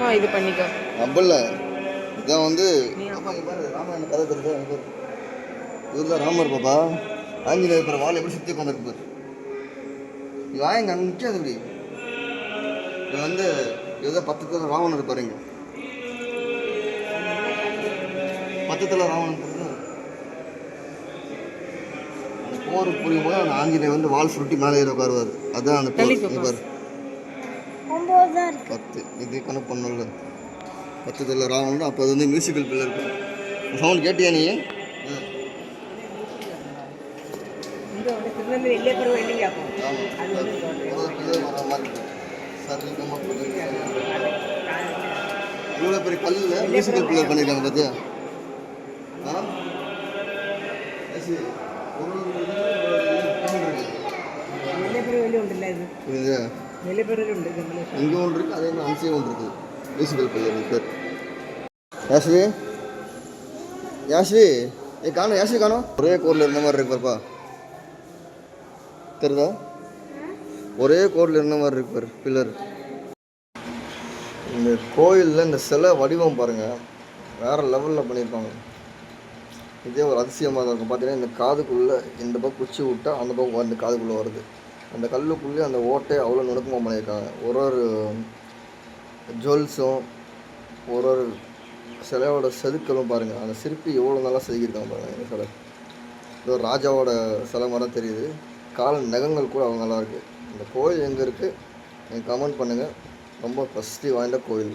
இது பண்ணிக்கோ. அப்பல்ல இதான் வந்து ராமாயண கதை தெரிஞ்சா இவர் தான் ராமர் பாப்பா. ஆஞ்சநேயர் பிற வாழை எப்படி சுற்றி உட்காந்துருக்கு பாரு. இது வாங்க அங்கே நிற்காது இப்படி இது வந்து ஏதோ பத்தத்தில் ராவணன் இருப்பாரு இங்க. பத்தத்தில் ராவணன் பாருங்க. அந்த போர் புரியும் போது அந்த ஆஞ்சநேயர் வந்து வால் சுருட்டி மேலே ஏறி உட்காருவார். அதான் அந்த போர். இங்க பாரு. ஒம்பது தான் இருக்கு. பத்து. இது கணக்கு பண்ணல பத்தத்தில் ராவணன் அப்போ அது வந்து மியூசிக்கல் பிள்ளை இருக்கும் சவுண்ட் கேட்டியா நீ? இவ்வளோ பெரிய கல்லில் மியூசிக்கல் பிள்ளை பண்ணியிருக்காங்க பார்த்தியா ஆ? ஒரு வெளியே போகிற வெளியே உண்டு இல்லை இது. இங்கே ஒன்று இருக்குது அதே மாதிரி அம்சையும் ஒன்று இருக்குது. மியூசிக்கல் பிள்ளை பேர். யாஸ்வி? யாஸ்வி? ஏ காணும் யாஸ்வி காணும். ஒரே கோரில் இருந்த மாதிரி இருக்கு பாருப்பா. தெரியுதா? ஒரே கோரில் இருந்த மாதிரி இருக்கு பாரு பில்லர். இந்த கோயிலில் இந்த சிலை வடிவம் பாருங்கள் வேறு லெவலில் பண்ணியிருப்பாங்க. இதே ஒரு அதிசயமாக தான் இருக்கும். பார்த்தீங்கன்னா இந்த காதுக்குள்ளே இந்த பக்கம் குச்சி விட்டா அந்த பக்கம் அந்த காதுக்குள்ளே வருது. அந்த கல்லுக்குள்ளே அந்த ஓட்டை அவ்வளோ நுணுக்கமாக பண்ணியிருக்காங்க. ஒரு ஒரு ஜுவல்ஸும் ஒரு ஒரு சிலையோட செதுக்கலும் பாருங்கள் அந்த சிற்பி எவ்வளோ நல்லா செதுக்கியிருக்காங்க பாருங்கள் இந்த சிலை. இது ஒரு ராஜாவோட சிலை மாதிரி தெரியுது. கால நகங்கள் கூட அவங்க நல்லா இருக்குது இந்த கோயில் எங்கே இருக்குது நீங்கள் கமெண்ட் பண்ணுங்கள் ரொம்ப பிரசித்தி வாய்ந்த கோயில்.